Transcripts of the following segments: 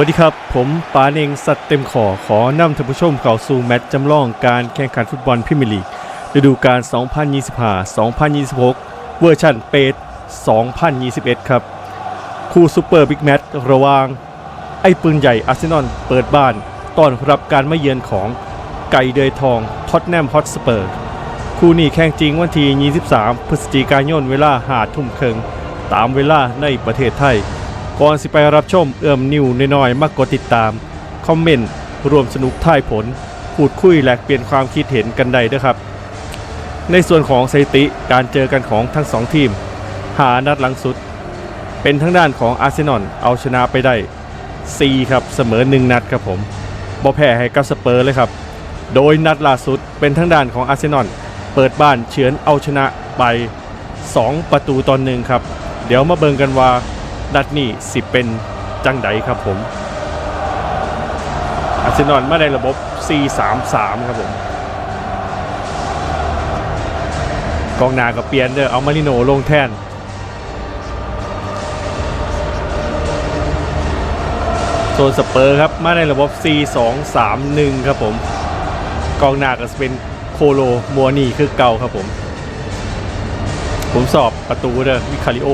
วัสดีครับ ผมปาเนงสัตว์เต็มขอขอนำท่านผู้ชมเข้าสู่แมตช์จำลองการแข่งขันฟุตบอลพรีเมียร์ลีกฤดูกาล 2025-2026 เวอร์ชันเปด2021 ครับ คู่ซูเปอร์บิ๊กแมตช์ระหว่าง ไอ้ปืนใหญ่อาร์เซนอลเปิดบ้านต้อนรับการมาเยือนของไก่เดยทองท็อตแนมฮอตสเปอร์คู่นี้แข่งจริงวันที่ 23 พฤศจิกายนเวลาหาทุ่มครึ่งตามเวลาในประเทศไทย ก่อนสิไปรับชมเอื้อมนิวน้อยๆมากกดติดตาม คอมเมนต์รวมสนุกท่ายผลพูดคุยแลกเปลี่ยนความคิดเห็นกันได้ด้วยครับ ในส่วนของสถิติการเจอกันของทั้งสองทีม หานัดหลังสุด เป็นทั้งด้านของอาร์เซนอลเอาชนะไปได้ 4 ครับเสมอ 1 นัดครับผมบอแพ้ให้กับสเปอร์เลยครับ โดยนัดล่าสุดเป็นทั้งด้านของอาร์เซนอลเปิดบ้านเฉือนเอาชนะไป 2 ประตูตอนหนึ่งครับ เดี๋ยวมาเบิ่งกันว่า นัดนี้สิเป็นจังไดครับผมอาร์เซนอลมาในระบบ 4-3-3 ครับผม กองหน้าก็เปลี่ยนเด้อเอามาริโนลงแทนโซนสเปอร์ครับ มาในระบบ 4-2-3-1 ครับผม กองหน้าก็จะเป็นโคโลมัวนี่คือเก่าครับผม ผมสอบประตูเด้อวิคาริโอ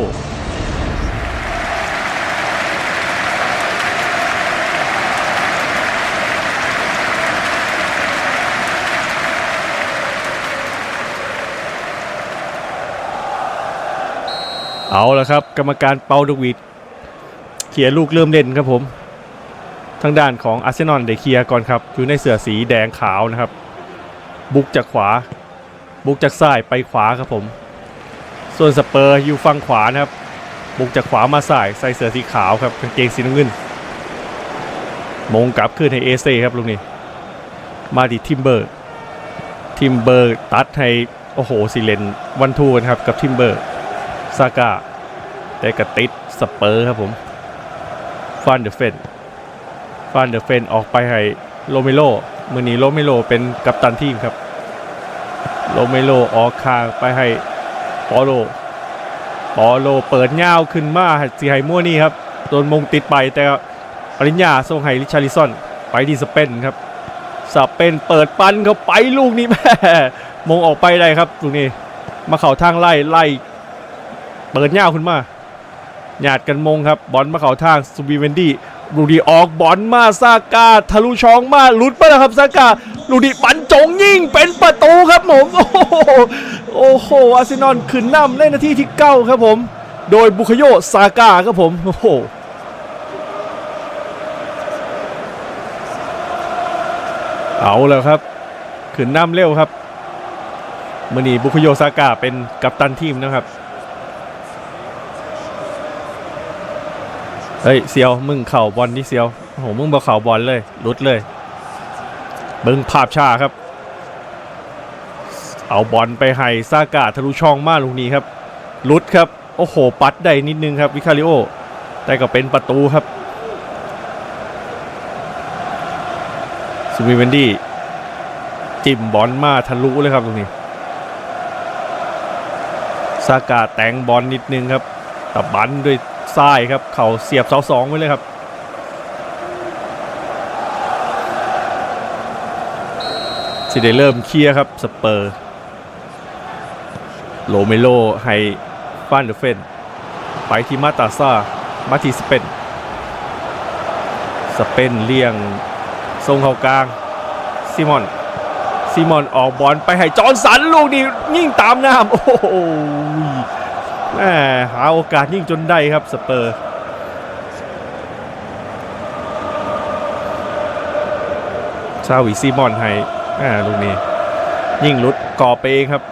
เอาละครับ กรรมการเปาดวิดเขียร์ลูกเริ่มเล่นครับผม ทางด้านของอาร์เซนอลเดเคลียร์ก่อนครับ อยู่ในเสื้อสีแดงขาวนะครับ บุกจากขวา บุกจากซ้ายไปขวาครับผม ส่วนสเปอร์อยู่ฝั่งขวานะครับ บุกจากขวามาซ้ายใส่เสื้อสีขาวครับกางเกงสีน้ำเงิน มงกลับขึ้นให้เอเซครับลูกนี้ มาดิทิมเบอร์ ทิมเบอร์ตัดให้โอ้โหสิเลนวันทูนะครับกับทิมเบอร์ ซาก้าแต่กระติดสเปอร์ครับผมฟานเดอร์เฟนฟานเดอร์เฟนออกไปให้โรเมโลมือนี้โรเมโลเป็นกัปตันทีมครับโรเมโลออกคางไปให้ปอโลปอโลเปิดเงาขึ้นมาสีไฮมั่วนี่ครับโดนมงติดไปแต่ปริญญาส่งให้ริชาริซอนไปที่สเปนครับสเปนเปิดปันเข้าไปลูกนี้แม่มงออกไปได้ครับลูกนี้มาเข่าทางไล่ไล่ เปิดย่าขึ้นมาหยาดกันมงครับ บอลมาเข่าทางซูบีเวนดี้ลูดีออกบอลมาซากาทะลุช่องมาหลุดไปแล้วครับซากาลูดีบรรจงยิ่งเป็นประตูครับผม โอ้โหโอ้โหอาร์เซนอลขึ้นนำในนาทีที่เก้าครับผม โดยบุคโยซากาครับผมโอ้โหเอาแล้วครับขึ้นนำเร็วครับมือนีบุคโยซากาเป็นกัปตันทีมนะครับ เฮ้ยเซียวมึงเข่าบอลนี่เซียวโอ้โหมึงบอกเข่าบอลเลยลุดเลยเบิ้งภาพช้าครับ เอาบอลไปให้ซากาทะลุช่องมาลูกนี้ครับลุดครับโอ้โห ปัดได้นิดนึงครับวิคาริโอ แต่ก็เป็นประตูครับซูบิเวนดี้จิ้มบอลมาทะลุเลยครับตรงนี้ซากาแต่งบอลนิดนึงครับแตับบันด้วย ซ้ายครับ เขาเสียบเสาสองไว้เลยครับ สิได้เริ่มเคลียร์ครับ สเปอร์ โลเมโลให้ฟานเดเฟน ไปที่มาตาซามาทีสเปน สเปนเลี่ยงทรงเข้ากลาง ซิมอน ซิมอนออกบอลไปให้จอร์นสันลูกนี้ยิ่งตามน้ำโอ้โห แหมหาโอกาสยิ่งจนได้ครับสเปอร์ซาวิซีมอนให้อ่าลูกนี้ ยิ่งลุดก่อไปเองครับ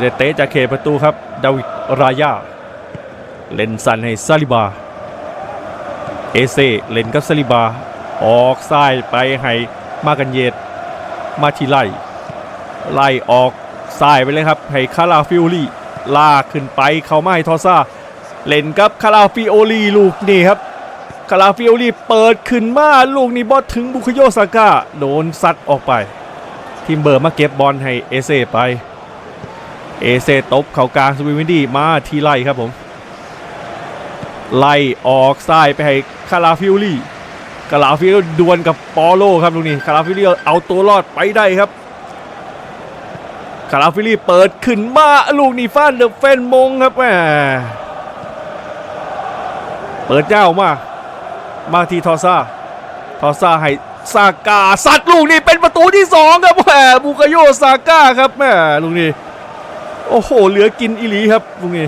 เดเตจากเขตประตูครับ ดาวิดรายา เลนสันให้ซาลิบา เอเซเลนกับซาลิบา ออกซ้ายไปให้มากันเยตมาทีไล่ไล่ออกซ้ายไปเลยครับ ให้คาราฟิโอลี ลากขึ้นไปเขาไม้ทอซ่า เล่นกับคาราฟิโอลีลูกนี่ครับคาราฟิโอลีเปิดขึ้นมาลูกนี้บอลถึงบุคโยซาก้าโดนซัดออกไป ทีมเบอร์มาเก็บบอลให้เอเซไปเอเซตบเข่ากลางสวินดี้มาทีไล่ครับผม ไล่ออกซ้ายไปให้คาราฟิโอลีคาราฟิลดวลกับปอโลครับลูกนี้คาราฟิโอลีเอาตัวรอดไปได้ครับ คาราฟิลีเปิดขึ้นมาลูกนี้ฟาดเดอะเฟนมงครับแหมเปิดเจ้ามา มาทีทอซ่า ทอซ่าให้ซาก้าสัตว์ลูกนี้เป็นประตูที่สองครับแหมบุคาโยซาก้าครับแหมลูกนี้ โอ้โห เหลือกินอิลีครับลูกนี้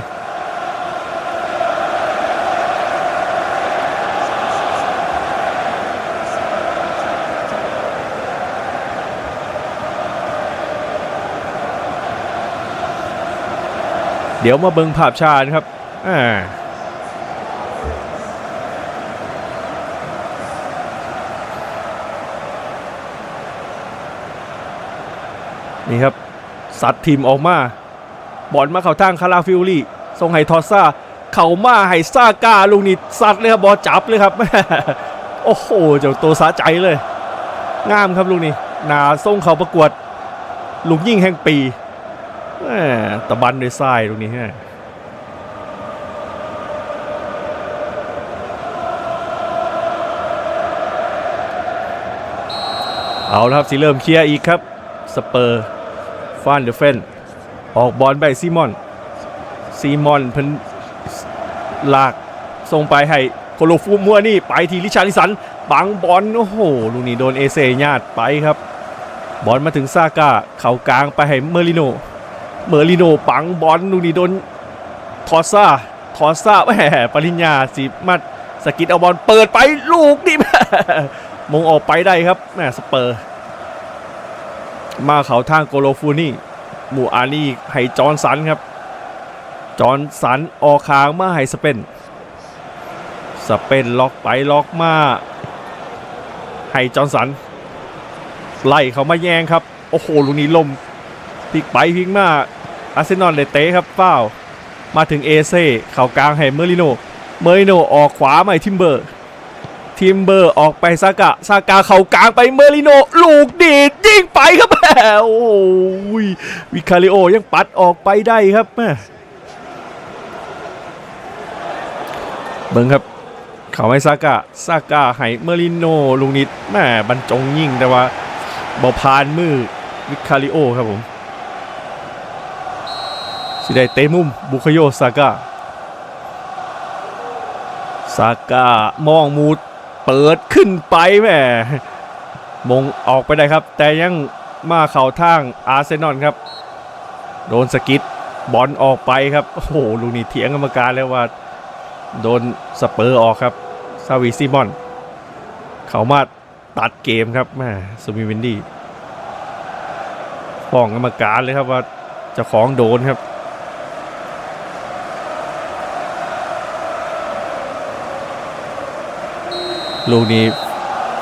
เดี๋ยวมาเบิงภาพชานครับอ่านี่ครับ สัตว์ทีมออกมา บอลมาเข้าทางคาราฟิลลี่ทรงไห้ทอสซาเข่ามาไห้ซาก้าลูกนี้สัตว์เลยครับบอลจับเลยครับ โอ้โห เจ้าตัวสาใจเลย งามครับลูกนี้ หนาทรงเขาประกวด ลูกยิ่งแห่งปี ตะบันด้วยทรายตรงนี้ฮะเอาละครับสิเริ่มเคลียร์อีกครับ สเปอร์ฟานเดอเฟน ออกบอลไปซีมอน ซีมอนพิ่นลากส่งไปให้โคโลฟูมัวนี่ ไปทีลิชาริสัน บังบอลโอ้โห ลูกนี้โดนเอเซญาดไปครับ บอลมาถึงซาก้า เข่ากลางไปให้เมอริโน เมอริโนปังบอลลูกนี้โดนทอสซาทอสซาแหมปริญญาสิมาสกิดเอาบอลเปิดไปลูกนี่แม่มงออกไปได้ครับแหม่สเปอร์ มาเขาทางโกโลฟูนี่มูอานี่ให้จอนสันครับ จอนสันออกคางมาให้สเปนสเปนล็อกไปล็อกมาให้จอนสัน ไล่เขามาแยงครับ โอ้โหลูกนี้ลมพลิกไปพลิกมา อาร์เซนอลเลยเตะครับเป้ามาถึงเอเซ่เข่ากลางให้เมอริโน เมอริโนออกขวาให้ทิมเบอร์ ทิมเบอร์ออกไปซากะซากาเข่ากลางไปเมอริโน ลูกดีดยิงไปครับแหมโอ้ยวิคาริโอยังปัดออกไปได้ครับแหมเบิ่งครับ เขาให้ซากะซากาให้เมอริโนลูกนิดแม่บรรจงยิงแต่ว่าบอพานมือวิคาริโอครับผม สิได้เตะมุมบุคโยซากาซากามองมูดเปิดขึ้นไปแหม่มงออกไปได้ครับ แต่ยังมาเข่าทางอาร์เซนอลครับ โดนสกิดบอลออกไปครับ โอ้โหลูกนี้เถียงกรรมการแล้วว่า โดนสเปอร์ออกครับซาวีซิมอน เขามาตัดเกมครับแม่ซูมิเวนดี้ฟ้องกรรมการเลยครับว่าจ้าของโดนครับ ลูกนี้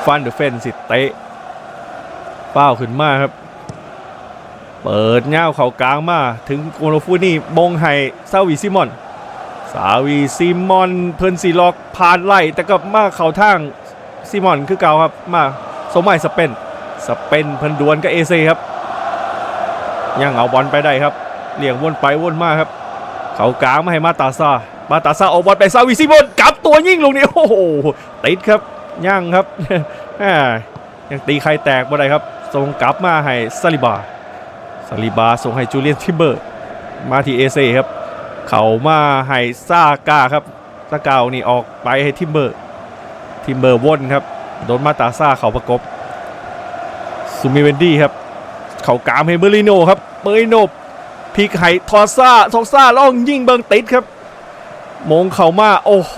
ฟันเดอเฟนสิเตะเป้าขึ้นมาครับ เปิดเง้าเข่ากลางมา ถึงโกโลฟูนี่มงให้ซาวีซิมอน สาวีซิมอน เพิ่นสีล็อกผ่านไล่แต่ก็มาเข่าทางซิมอนคือเก่าครับมาสมัยสเปนสเปนเพิ่นดวลกับเอเซครับยังเอาบอลไปได้ครับเลี่ยงวนไปวนมาครับ เขากลางมาให้มาตาซามาตาซาเอาบอลไปซาวิซิมอนกลับตัวยิ่งลงนี้โอ้โหติดครับ ย่างครับอ่ายังตีใครแตกบ่ได้ครับส่งกลับมาให้ซาลิบาซาลิบาส่งให้จูเลียนทิมเบอร์ มาที่เอเซครับ เขามาให้ซาก้าครับซากาเอานี่ออกไปให้ทิมเบอร์ ทิมเบอร์วนครับ โดนมาตาซาเขาประกบซูมิเวนดี้ครับ เขากามให้เมอร์ลิโนครับเมอร์ลิโนพลิกไห้ทอซ่าทอซ่าล่องยิงเบิงติดครับ มงเขามาโอ้โห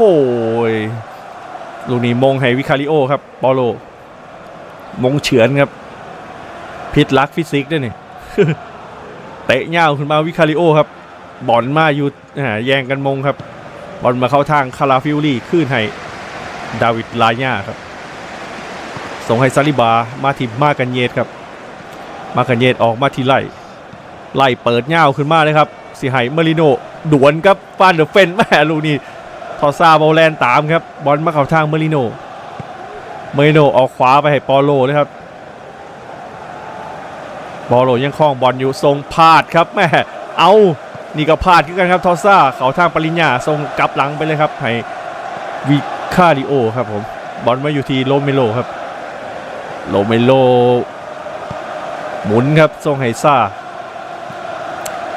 ลูกนี้มงให้วิคาริโอครับปอโล มงเฉือนครับ พิษลักฟิสิกส์ด้วยนี่เตะเง่าขึ้นมาวิคาริโอครับ บอลมาอยู่แย่งกันมงครับ บอลมาเข้าทางคาราฟิลลี่ขึ้นให้ดาวิดลาญาครับ ส่งให้ซาลิบามาที่มากันเยตครับ มากันเยตออกมาทีไล่ไล่เปิดเง่าขึ้นมาเลยครับสิไฮเมริโน ดวนครับฟานเดอร์เฟนแม่ลูกนี้ ทอซาโบแลนตามครับ บอลมาเข้าทางเมริโน เมริโนออกขวาไปให้ปอโลเลยครับ ปอโลยังคล้องบอลอยู่ทรงพลาดครับแม่เอานี่ก็พลาดขึ้นกันครับทอซ่าเขาทางปริญญาทรงกลับหลังไปเลยครับให้วิคาริโอครับผมบอลมาอยู่ที่โรเมโลครับโรเมโล หมุนครับทรงไฮซ่า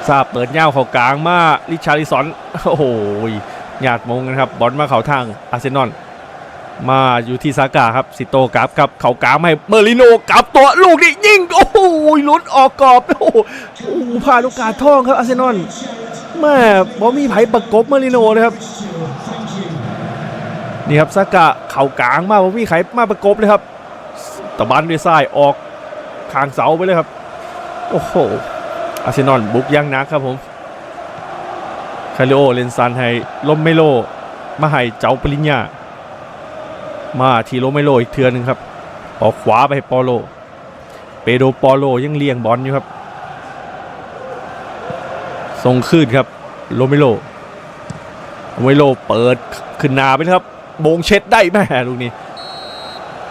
ซาเปิดเง่าเข้ากลางมาลิชาริสันโอ้โห หยาดมงกันครับบอลมาเขาทางอาร์เซนอลมาอยู่ที่ซากาครับสิโตกราฟกับเขากลางให้เมอริโนกลับตัวลูกนี้ยิงโอ้โหลุดออกกรอบโอ้โหพลาดโอกาสทองครับอาร์เซนอลแม่บอมีไผประกบเมอริโนนะครับนี่ครับซากะเข่ากลางมาบอมีไผมาประกบเลยครับตะบันด้วยซ้ายออกทางเสาไปเลยครับ โอ้โหอาร์เซนอลบุกยังนักครับผม คาริโอเลนซันให้ลมเมโลมาให้เจ้าปริญญา มาทีโรเมโลอีกเทือหนึงครับออกขวาไปปอโล เปโดปอโลยังเลี้ยงบอลอยู่ครับส่งขึ้นครับโรเมโลโรเมโลเปิดขึ้นนาไปครับโบงเช็ดได้แม่ลูกนี้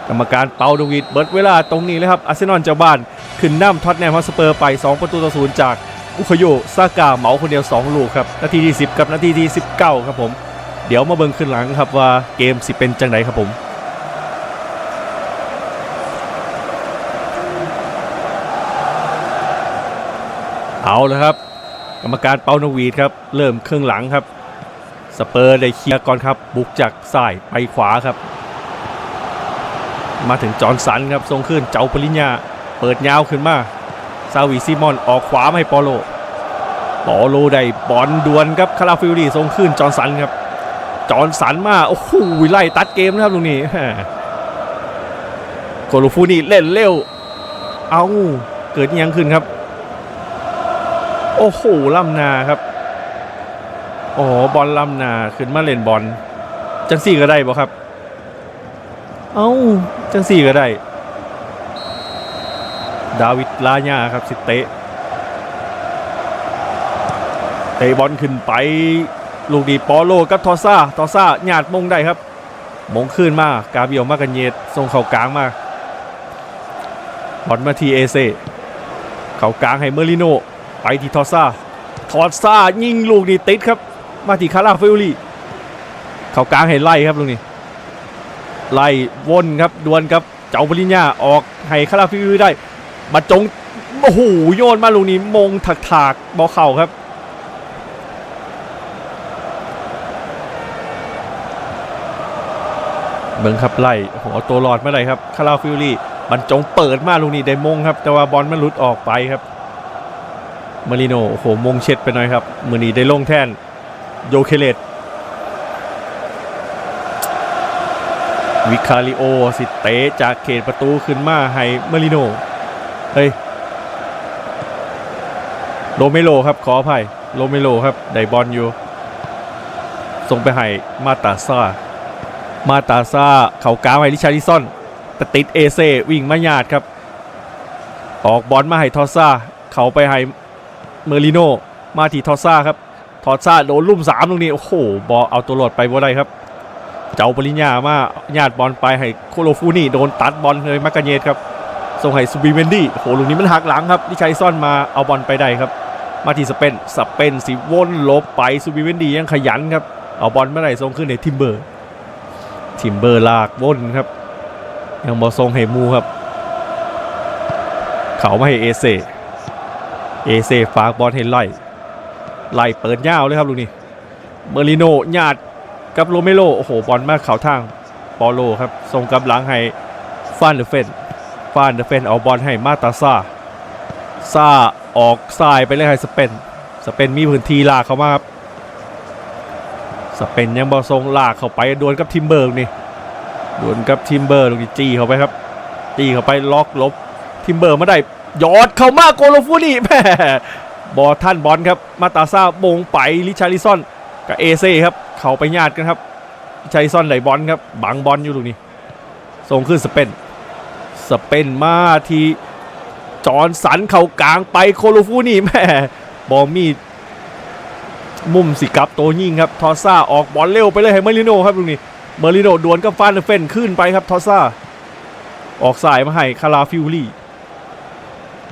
กรรมการเปาดวิดเบิร์ดเวลาตรงนี้เลยครับอาร์เซนอลเจ้าบ้านขึ้นน้ำท็อตแนมฮอสเปอร์ไป 2 ประตูต่อศูนย์จาก อุคโยซากาเหมาคนเดียว 2 ลูกครับ นาทีที่ 10 กับนาทีที่ 19 ครับผม เดี๋ยวมาเบิ่งขึ้นหลังครับว่าเกมสิเป็นจังไดครับผมเอาเลยครับ กรรมการเปานวีดครับ เริ่มครึ่งหลังครับ สเปอร์ได้เคลียร์ก่อนครับ บุกจากซ้ายไปขวาครับ มาถึงจอร์นสันครับทรงขึ้นเจ้าปริญญา เปิดยาวขึ้นมา ซาวิซิมอนออกขวาให้ปอโล ปอโลได้บอลดวลครับคาราฟิลดีทรงขึ้นจอร์นสันครับ จอร์นสันมาโอ้โหไล่ตัดเกมนะครับตรงนี้โกลูฟูนี่เล่นเร็ว เอาเกิดยังขึ้นครับ โอ้โหล่ำนาครับโอ้โหบอลล่ำนาขึ้นมาเล่นบอลจังสี่ก็ได้บ่ครับ เอ้าจังสี่ก็ได้ ดาวิด ลาญาครับสิเตะเตะบอลขึ้นไป ลูกดีปอโลกับทอซ่าทอซ่าหยาดมงได้ครับ มงขึ้นมากาเบียวมากันเยตส่งเข่ากลางมาบอลมาทีเอเซเข่ากลางให้เมอริโนไปที่ทอซ่าทอซ่ายิงลูกนี้ติดครับ มาที่คาราฟิลลี่เข่ากลางให้ไล่ครับลูกนี้ไล่วนครับดวลครับเจ้าปริญญาออกให้คาราฟิลลี่ได้ มาจงโอ้โหโยนมาลูกนี้มงถักถากๆบอลเข่าครับ เบิงครับไล่โอ้โหตัวรอดเมื่อไหร่ครับคาราฟิลลี่มันจงเปิดมาลูกนี้ได้มงครับ แต่ว่าบอลมันหลุดออกไปครับมาริโนโอ้โหมงเช็ดไปหน่อยครับมือนี้ได้ลงแทนโยเคเลตวิคาริโอสิเตจากเขตประตูขึ้นมาให้มาริโน เฮ้ยโรเมโลครับขออภัยโรเมโลครับได้บอลอยู่ส่งไปให้มาตาซ่ามาตาซาเขากาวให้ลิชาริซอนแต่ติดเอเซวิ่งมาหยาดครับ ออกบอลมาให้ทอซ่าเขาไปให้เมอริโนมาที่ทอซ่าครับทอซ่าโดนลุ่มสามตรงนี้โอ้โหบอลเอาตัวหลดไปบ่ได้ครับ เจ้าปริญญามาหยาดบอลไปให้โคโลฟูนี่โดนตัดบอลเลยมากาเยตครับ ส่งให้ซูบิเวนดี้โอหลูกนี้มันหักหลังครับลิชาริซอนมาเอาบอลไปได้ครับ มาที่สเปนสเปนสิวนลบไปซูบิเวนดี้ยังขยันครับเอาบอลเมื่อไหร่ส่งขึ้นในทิมเบอร์ ทิมเบอร์ลากวนครับ ยังบอทรงเหมูครับ เขาไม่ให้เอเซเอเซฝากบอลให้ไล่ไล่เปิดยาวเลยครับลูกนี้เมอริโนญาติกับโรเมโลโอ้โหบอลมาเข่าทางปอโลครับส่งกำลังให้ฟานเดอเฟน ฟานเดอร์เฟนเอาบอลให้มาตาซาซาออกซ้ายไปเลยให้สเปนสเปนมีพื้นที่ลากเข้ามาครับสเปนยังบอทรงลากเข้าไปดวลกับทิมเบอร์นี่ดวลกับทิมเบอร์กนี้จี้เข้าไปครับจี้เข้าไปล็อกลบทิมเบอร์มาได้ยอดเข้ามาโกโลฟูนี่แม่บอลท่านบอลครับมาตาซาบงไปลิชาริซอนกับเอเซ่ครับเข้าไปญาติกันครับลิชาริซอนไหลบอลครับบังบอลอยู่ลูกนี้ส่งขึ้นสเปน สเปนมาทีจอนสันเข่ากลางไปโคโลฟูนี่แม่บอลมีมุมสิกับโตยิงครับทอซ่าออกบอลเร็วไปเลยให้เมอริโนครับตรงนี้เมอริโนดวลกับฟานเฟนขึ้นไปครับทอซ่าออกสายมาให้คาราฟิลลี่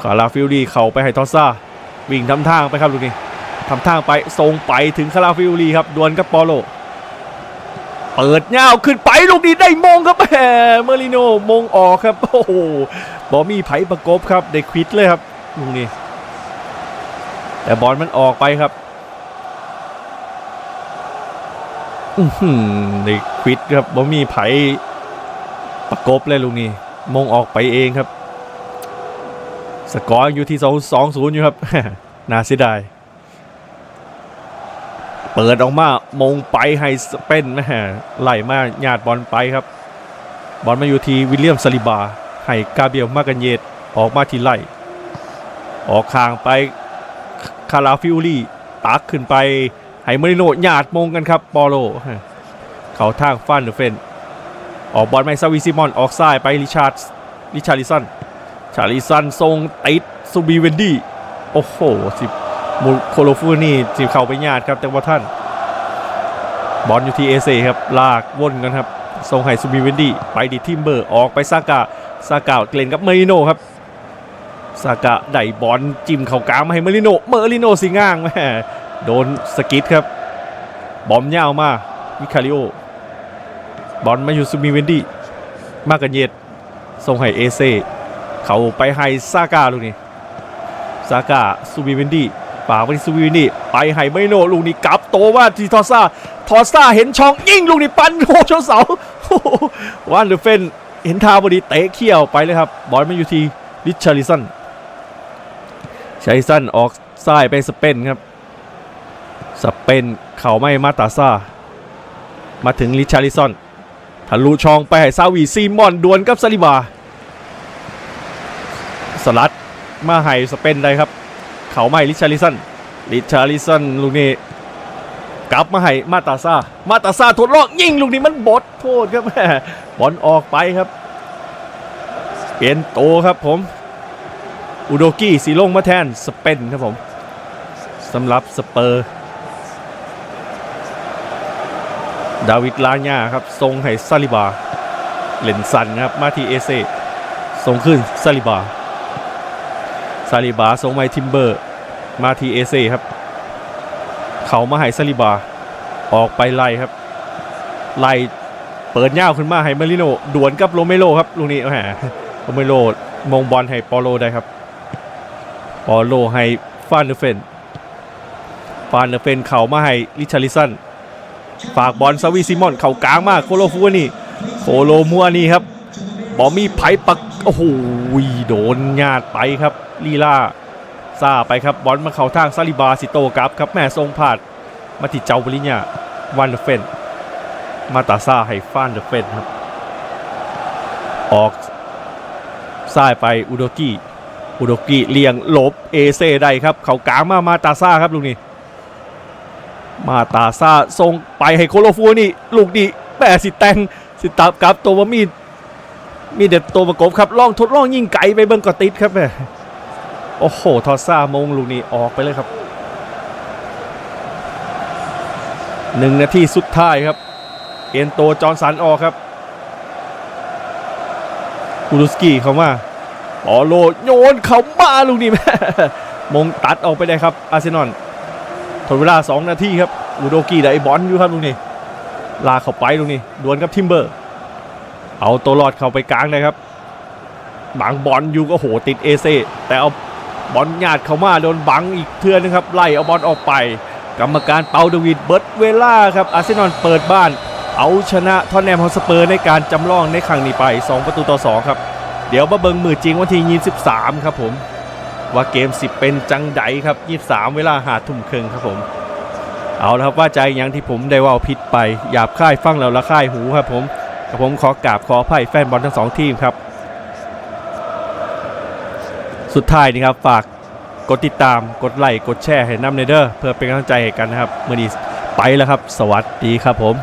คาราฟิลลี่เข้าไปให้ทอซ่าวิ่งทำทางไปครับตรงนี้ทำทางไปส่งไปถึงคาราฟิลลี่ครับดวลกับปอโล เปิดเงาวขึ้นไปลูกนี้ได้มงครับแหมเมอริโนมงออกครับ โอ้โหบอมีไผประกบครับได้ควิดเลยครับลูกนี้ แต่บอลมันออกไปครับอื้อหือได้ควิดครับบอมีไผประกบเลยลูกนี้ มงออกไปเองครับ สกอร์อยู่ที่2 2 0อยู่ครับน่าเสียดาย เปิดออกมามงไปให้สเปนแม่ไหลมาหยาดบอลไปครับ บอลมาอยู่ที่วิลเลียมซาลิบาให้กาเบียลมากันเยตออกมาทีไหลออกคางไปคาราฟิโอลี่ตักขึ้นไปให้มาริโนหยาดมงกันครับปอโลเขาทางฟันเดอเฟนออกบอลไม่ซาวิซิมอนออกซ้ายไปริชาร์ดริชาร์ลิสันชาลิสันทรงติดซูบีเวนดี้โอ้โหสิ มูโคโลฟูนี่สิเข้าไปญาติครับ แต่ว่าท่าน บอลอยู่ที่เอเซครับ ลากวนกันครับทรงให้ซูบีเวนดี้ไปดิทิมเบอร์ออกไปซากะซากะเกลนกับเมริโนครับซากะได้บอลจิ้มเข่ากลางมาให้เมริโนเมริโนสิง่างแม่โดนสกิดครับ บอมยาวมาวิคาริโอบอลมาอยู่ซูบีเวนดี้มากันเย็ดส่งให้เอเซเขาไปให้ซากาลูกนี้ซากาซูบิวินดี้ ป่ากไปที่ซูบิวินดี้ไปให้ไมโนลูกนี้กลับโตว่าทีทอซ่าทอซ่าเห็นช่องยิ่งลูกนี้ปันโอ้ชนเสาวานเดอร์เฟนเห็นทางพอดีเตะเขี้ยวไปเลยครับ บอลมาอยู่ที่ริชาริสันชาริสันออกซ้ายไปสเปนครับ สเปนเข่าไม่มาตาซ่า มาถึงริชาริสันทะลุช่องไปให้ซาวีซีมอนดวลกับซาลิบา สลัดมาให้สเปนได้ครับ เขาไม่ลิชาริสันลิชาริสันลูกนี้กลับมาให้มาตาซามาตาซาทดลองยิงลูกนี้มันบดโทษครับแม่บอลออกไปครับเปลี่ยนโตครับผม อุโดกี้สีลงมาแทนสเปนครับผมสำหรับสเปอร์ ดาวิดลาญาครับทรงให้ซาลิบา เลนสันครับมาทีเอเซส่งขึ้นซาลิบา ซาลิบาส่งไปทิมเบอร์ มาทีเอเซครับ เขามาให้ซาลิบา ออกไปไล่ครับ ไล่เปิดย่าวขึ้นมาให้มาริโนดวลกับโรเมโรครับลูกนี้แหมโรเมโรมงบอลให้ปอโลได้ครับ ปอโลให้ฟานเดเฟน ฟานเดเฟนเข่ามาให้ลิชาริสัน ฝากบอลซาวีซิมอน เข่ากลางมากโคโลฟูวนี่ โคโลมัวนี่ครับ บอมมี่ไผ่ปัก โอ้โห โดนญาติไปครับ ลีลาซาไปครับบอลมาเข้าทางซาลิบาสิโตกับครับแม่ทรงผาดมาที่เจ้าบริญญาวันเดเฟนมาตาซาให้ฟานเดเฟนครับ ออกซ้ายไปอุดกิอุดกิเลียงหลบเอเซได้ครับ เขากลางมามาตาซาครับลูกนี้ มาตาซาส่งไปให้โคโลฟูนี่ ลูกดีแปสิแตงสิตับกับตัวมีมีเด็ดตัวประกบครับลองทดลองยิงไกลไปเบิ้งก็ติดครับแม่ โอ้โห ทอซ่ามงลูกนี้ออกไปเลยครับหนึ่งนาทีสุดท้ายครับ เอ็นโตจอร์นสันออกครับคูลุสกี้เข้ามาปอโลโยนเข้ามาลูกนี้แม่มงตัดออกไปได้ครับ อาร์เซนอลทนเวลา 2 นาทีครับ อูโดกี้ได้บอลอยู่ครับลูกนี้ ลาเข้าไปลูกนี้ ดวลกับทิมเบอร์ เอาตัวรอดเข้าไปกลางเลยครับบังบอลอยู่ก็โหติดเอเซแต่เอา บอลญาติเข้ามาโดนบังอีกเทือนึงครับไล่เอาบอลออกไป กรรมการเปาดวิดเบิร์ตเวล่าครับอาร์เซนอลเปิดบ้าน เอาชนะทอนแนมฮอสเปอร์ในการจำลองในครั้งนี้ไป 2 ประตูต่อ 2 ครับ เดี๋ยวมาเบิงมือจริงวันที่23 ครับผม ว่าเกม 10 เป็นจังไดครับ 23 เวลาหาทุ่มครึ่งครับผม เอาละครับว่าใจย่างที่ผมได้ว่าผิดไปหยาบค่ายฟังแล้วละค่ายหูครับผมกับผมขอกราบขออภัยแฟนบอลทั้งสองทีมครับ สุดท้ายนี่ครับฝากกดติดตามกดไลค์กดแชร์ให้น้ำเนเดอร์เพื่อเป็นกำลังใจให้กันนะครับเมื่อนี้ไปแล้วครับ สวัสดีครับผม